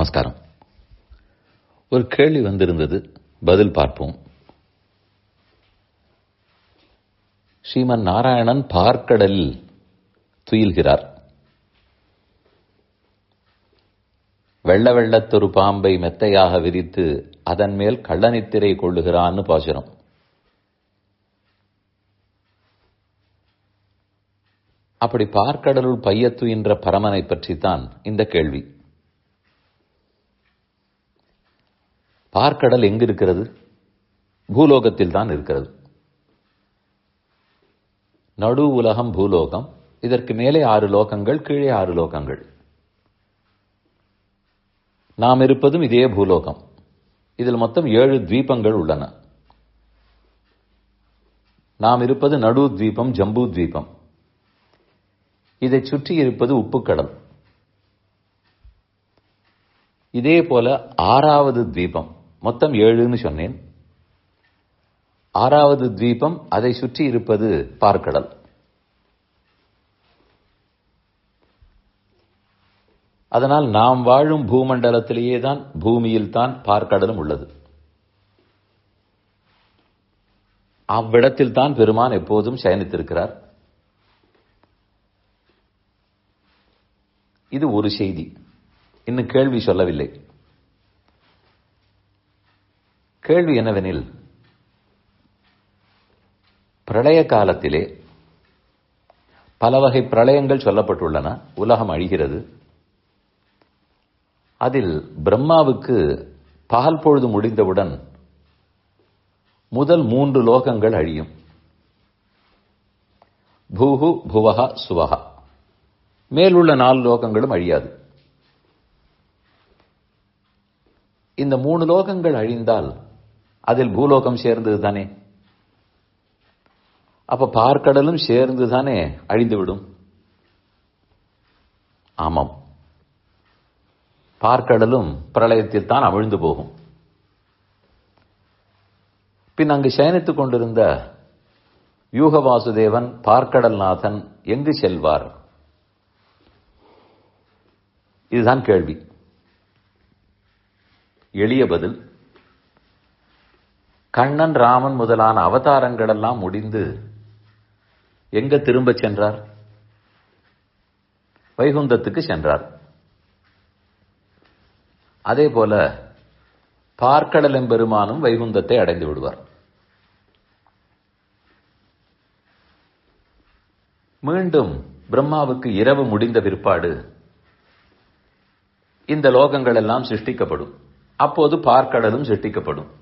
நமஸ்காரம். ஒரு கேள்வி வந்திருந்தது பதில் பார்ப்போம். ஸ்ரீமன் நாராயணன் பார்க்கடலில் துயில்கிறார். வெள்ள வெள்ளத்தொரு பாம்பை மெத்தையாக விரித்து அதன் மேல் கள்ளநித்திரை கொள்ளுகிறான்னு பாசுரம். அப்படி பார்க்கடலுள் பையத்துயின்ற பரமனை பற்றித்தான் இந்த கேள்வி. பார்க்கடல் எங்கு இருக்கிறது? பூலோகத்தில் தான் இருக்கிறது. நடு உலகம் பூலோகம் இதற்கு மேலே ஆறு லோகங்கள் கீழே ஆறு லோகங்கள். நாம் இருப்பதும் இதே பூலோகம். இதில் மொத்தம் ஏழு தீபங்கள் உள்ளன. நாம் இருப்பது நடு தீபம் ஜம்பு தீபம் இதை சுற்றி இருப்பது உப்புக்கடல். இதே போல ஆறாவது தீபம் மொத்தம் ஏழுன்னு சொன்னேன். ஆறாவது தீபம் அதை சுற்றி இருப்பது பார்க்கடல். அதனால் நாம் வாழும் பூமண்டலத்திலேயே தான் பூமியில் தான் பார்க்கடலும் உள்ளது. அவ்விடத்தில் தான் பெருமான் எப்போதும் சயனித்திருக்கிறார். இது ஒரு செய்தி. இன்னும் கேள்வி சொல்லவில்லை. கேள்வி என்னவெனில் பிரளய காலத்திலே பல வகை பிரளயங்கள் சொல்லப்பட்டுள்ளன உலகம் அழிகிறது. அதில் பிரம்மாவுக்கு பகல் பொழுது முடிந்தவுடன் முதல் மூன்று லோகங்கள் அழியும். பூஹு புவகா சுவகா. மேலுள்ள நாலு லோகங்களும் அழியாது. இந்த மூணு லோகங்கள் அழிந்தால் அதில் பூலோகம் சேர்ந்தது தானே அப்ப பார்க்கடலும் சேர்ந்து தானே அழிந்துவிடும்? ஆமாம். பார்க்கடலும் பிரளயத்தில் தான் அமிழ்ந்து போகும். பின் அங்கு சயனித்துக் கொண்டிருந்த யூக வாசுதேவன் பார்க்கடல்நாதன் எங்கு செல்வார்? இதுதான் கேள்வி. எளிய பதில். கண்ணன் ராமன் முதலான அவதாரங்கள் எல்லாம் முடிந்து எங்க திரும்ப சென்றார்? வைகுந்தத்துக்கு சென்றார். அதே போல பார்க்கடல் எம்பெருமானும் வைகுந்தத்தை அடைந்து விடுவார். மீண்டும் பிரம்மாவுக்கு இரவு முடிந்த பிற்பாடு இந்த லோகங்கள் எல்லாம் சிருஷ்டிக்கப்படும். அப்போது பார்க்கடலும் சிருஷ்டிக்கப்படும்.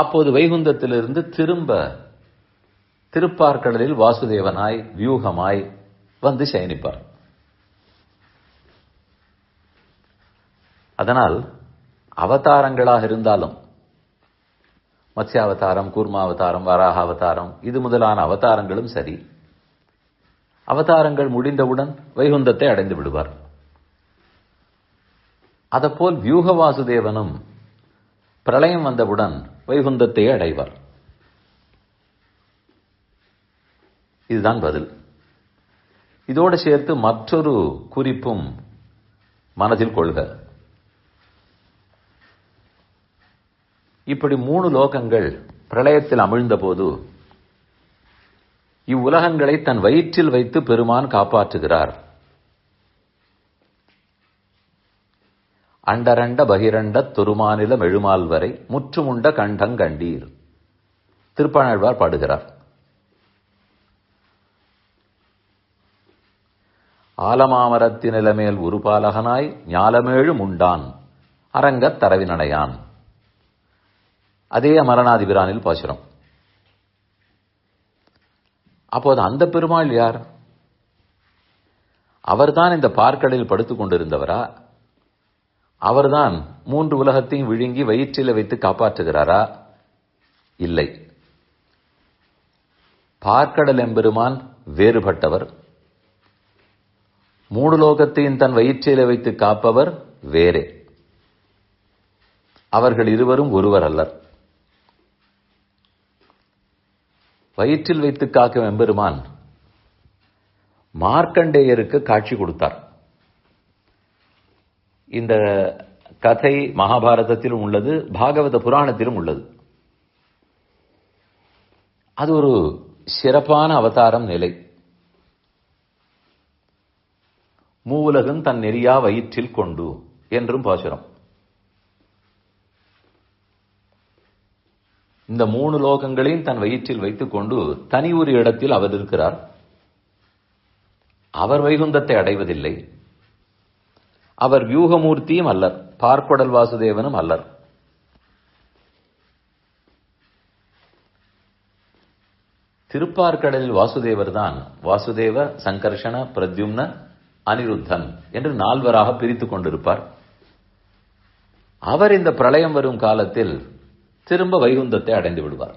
அப்போது வைகுந்தத்திலிருந்து திரும்ப திருப்பார்கடலில் வாசுதேவனாய் வியூகமாய் வந்து சயனிப்பார். அதனால் அவதாரங்களாக இருந்தாலும் மத்ஸ்யாவதாரம் கூர்மாவதாரம் வராக அவதாரம் இது முதலான அவதாரங்களும் சரி அவதாரங்கள் முடிந்தவுடன் வைகுந்தத்தை அடைந்து விடுவார். அதப்போல் வியூக வாசுதேவனும் பிரளயம் வந்தவுடன் வைகுந்தத்தை அடைவார். இதுதான் பதில். இதோடு சேர்த்து மற்றொரு குறிப்பும் மனதில் கொள்க. இப்படி மூணு லோகங்கள் பிரளயத்தில் அமிழ்ந்தபோது இவ்வுலகங்களை தன் வயிற்றில் வைத்து பெருமான் காப்பாற்றுகிறார். அண்டரண்ட பகிரண்ட துருமானில மெழுமால் வரை முற்றுமுண்ட கண்டங்கண்டீர் திருப்பாணாழ்வார் பாடுகிறார். ஆலமாமரத்தினிலமேல் உருபாலகனாய் ஞாலமேழு முண்டான் அரங்கத் தரவினடையான். அதே அமரநாதிபிரானில் பாசுரம். அப்போது அந்த பெருமாள் யார்? அவர்தான் இந்த பார்க்கடலில் படுத்துக் கொண்டிருந்தவரா அவர்தான் மூன்று உலகத்தையும் விழுங்கி வயிற்றில வைத்து காப்பாற்றுகிறாரா? இல்லை. பார்க்கடல் எம்பெருமான் வேறுபட்டவர். மூணு லோகத்தையும் தன் வயிற்றில வைத்து காப்பவர் வேறே. அவர்கள் இருவரும் ஒருவர் அல்லர். வயிற்றில் வைத்து காக்கும் எம்பெருமான் மார்க்கண்டேயருக்கு காட்சி கொடுத்தார். இந்த கதை மகாபாரதத்திலும் உள்ளது பாகவத புராணத்திலும் உள்ளது. அது ஒரு சிறப்பான அவதாரம் நிலை. மூவுலகம் தன் நெறியா வயிற்றில் கொண்டு என்றும் பாசுரம். இந்த மூணு லோகங்களையும் தன் வயிற்றில் வைத்துக் கொண்டு தனி ஒரு இடத்தில் அவர் இருக்கிறார். அவர் வைகுந்தத்தை அடைவதில்லை. அவர் வியூகமூர்த்தியும் அல்லர். பார்க்கடல் வாசுதேவனும் அல்லர். திருப்பார்கடலில் வாசுதேவர் தான் வாசுதேவ சங்கர்ஷண பிரத்யும்ன அனிருத்தன் என்று நால்வராக பிரித்துக் கொண்டிருப்பார். அவர் இந்த பிரளயம் வரும் காலத்தில் திரும்ப வைகுந்தத்தை அடைந்து விடுவார்.